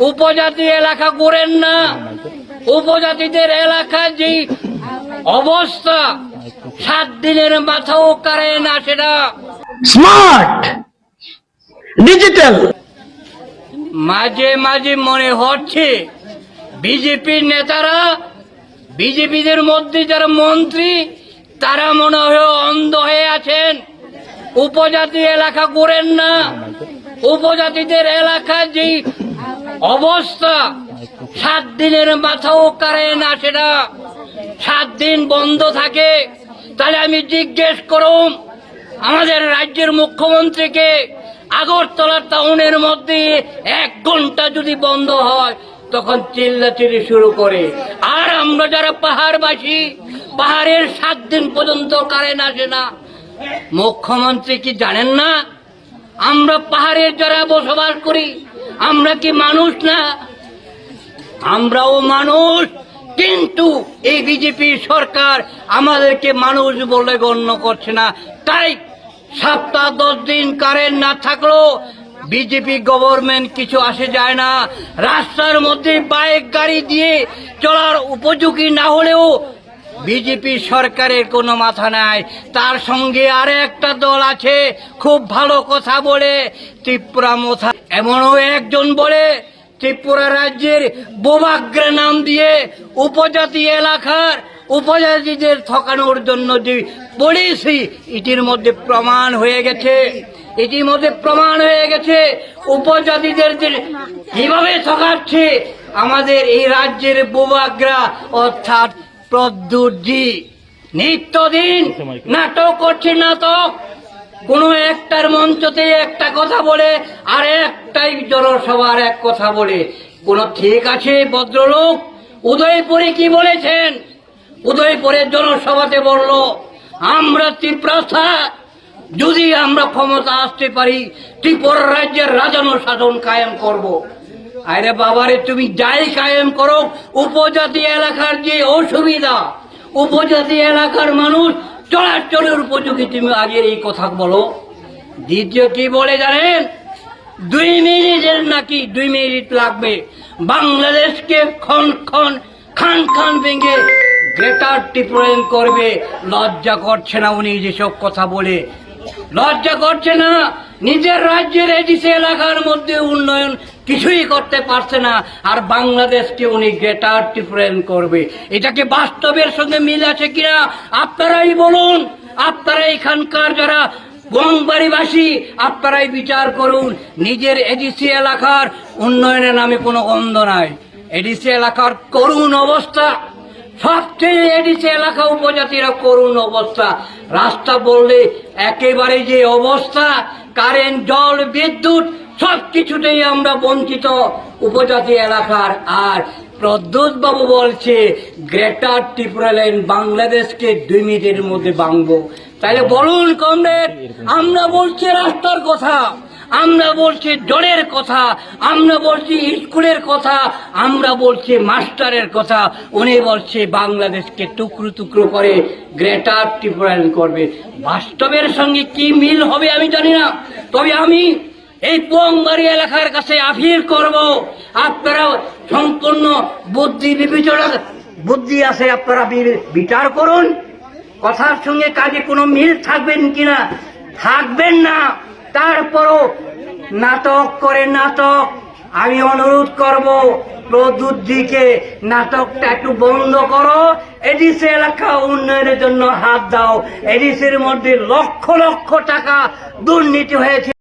উপজাতি এলাকা করেন না। উপজাতিদের এলাকার যে অবস্থা সাত দিনের মাথাও কারে না সেটা। Smart digital. মাঝে মাঝে মনে হচ্ছে বিজেপির নেতারা বিজেপিদের মধ্যে যারা মন্ত্রী তারা মনে হয় অন্ধ হয়ে আছেন। উপজাতি এলাকা করেন না। উপজাতিদের এলাকার যে অবস্থা। সাত দিনের মাথাও কারে না সেটা। সাত দিন বন্ধ থাকে। তাহলে আমি জিজ্ঞেস করুম, আমাদের রাজ্যের মুখ্যমন্ত্রীকে আগরতলা টাউনের মধ্যে এক ঘণ্টা যদি বন্ধ হয়, তখন চিল্লাচিল্লি শুরু করে। আর আমরা যারা পাহাড়বাসী, পাহাড়ের সাত দিন পর্যন্ত কারেন্ট আসে না। মুখ্যমন্ত্রী কি জানেন না? আমরা পাহাড়ের যারা বসবাস করি আমরা কি মানুষ না? আমরাও মানুষ, কিন্তু এই বিজেপি সরকার আমাদেরকে মানুষ বলে গণ্য করছে না। তাই সপ্তাহ দশ দিন কারেন্ট না থাকলেও বিজেপি গভর্নমেন্ট কিছু আসে যায় না। রাস্তার মধ্যে বাইক গাড়ি দিয়ে চলার উপযোগী না হলেও বিজেপি সরকারের কোনো মাথা নাই। তার সঙ্গে আর একটা দল আছে, খুব ভালো কথা বলে, ত্রিপুরা মোথা। এমনও একজন বলে, ত্রিপুরা রাজ্যের বোবাগ্রে নাম দিয়ে উপজাতি এলাকার উপজাতিদের ঠকানোর জন্য যে পলিসি, এটির মধ্যে প্রমাণ হয়ে গেছে। এটির মধ্যে প্রমাণ হয়ে গেছে, উপজাতিদের যে কীভাবে ঠকাচ্ছে, আমাদের এই রাজ্যের বোবাগ্রা অর্থাৎ প্রদ্যুৎজি নিত্যদিন নাটক করছে নাটক। কোন একটার মঞ্চতে একটা কথা বলে আর একটাই জনসভার এক কথা বলে। কোন ঠিক আছে ভদ্রলোক? উদয়পুরে কি বলেছেন? উদয়পুরের জনসভাতে বলল আমরা ত্রিপ্রথা যদি আমরা ক্ষমতা আসতে পারি ত্রিপুরা রাজ্যের রাজানো সাধন কায়েম করব। আরে বাবারে, তুমি যাই কায়েম করো, উপজাতি এলাকার যে অসুবিধা, উপজাতি এলাকার মানুষ চলাচলের উপযোগী, তুমি আগের এই কথা বলো। দ্বিতীয় কি বলে জানেন? দুই মিনিটের নাকি দুই মিনিট লাগবে। বাংলাদেশকে খন খন খান খান ভেঙে গ্রেটার টিপ্রেন করবে। লজ্জা করছে না উনি যেসব কথা বলে। লজ্জা করছে না, নিজের রাজ্যের এডিসি এলাকার মধ্যে উন্নয়ন কিছুই করতে পারছে না, আর বাংলাদেশকে উনি গ্রেটার টিপ্রেন করবে। এটাকে বাস্তবের সঙ্গে মিল আছে কিনা? আপনারাই বলুন, আপনারা এখানকার যারা বংবাড়িবাসী আপনারাই বিচার করুন। নিজের এডিসি এলাকার উন্নয়নের নামে কোনো গন্ধ নাই। এডিসি এলাকার করুণ অবস্থা। সবচেয়ে এডিসি এলাকা উপজাতিরা করুণ অবস্থা। রাস্তা বললে একেবারে যে অবস্থা, কারেন্ট, জল, বিদ্যুৎ সব কিছুতেই আমরা বঞ্চিত। উপজাতি এলাকার আর প্রদ্যুৎ বাবু বলছে, গ্রেটার ত্রিপুরা লাইন বাংলাদেশকে দুই মিনিটের মধ্যে ভাঙবো। তাহলে বলুন কমরেড, আমরা বলছি রাস্তার কথা, আমরা বলছি জলের কথা, আমরা বলছি স্কুলের কথা, আমরা বলছি মাস্টারের কথা, উনি বলছে বাংলাদেশকে টুকরো টুকরো করে গ্রেটার ত্রিপুরায়ণ করবে। বাস্তবের সঙ্গে কি মিল হবে আমি জানি না। তবে আমি এই পোংবাড়ি এলাকার কাছে আফিল করব। আপনারা সম্পূর্ণ বুদ্ধি বিবেচনা বুদ্ধি আছে, আপনারা বিচার করুন। কথার সঙ্গে কাজে কোনো মিল থাকবেন কিনা? থাকবেন না। তারপরও নাটক করে নাটক। আমি অনুরোধ করব প্রদুদ্দিকে নাটকটা একটু বন্ধ করো। এডিসি এলাকা উন্নয়নের জন্য হাত দাও। এডিসির মধ্যে লক্ষ লক্ষ টাকা দুর্নীতি হয়েছে।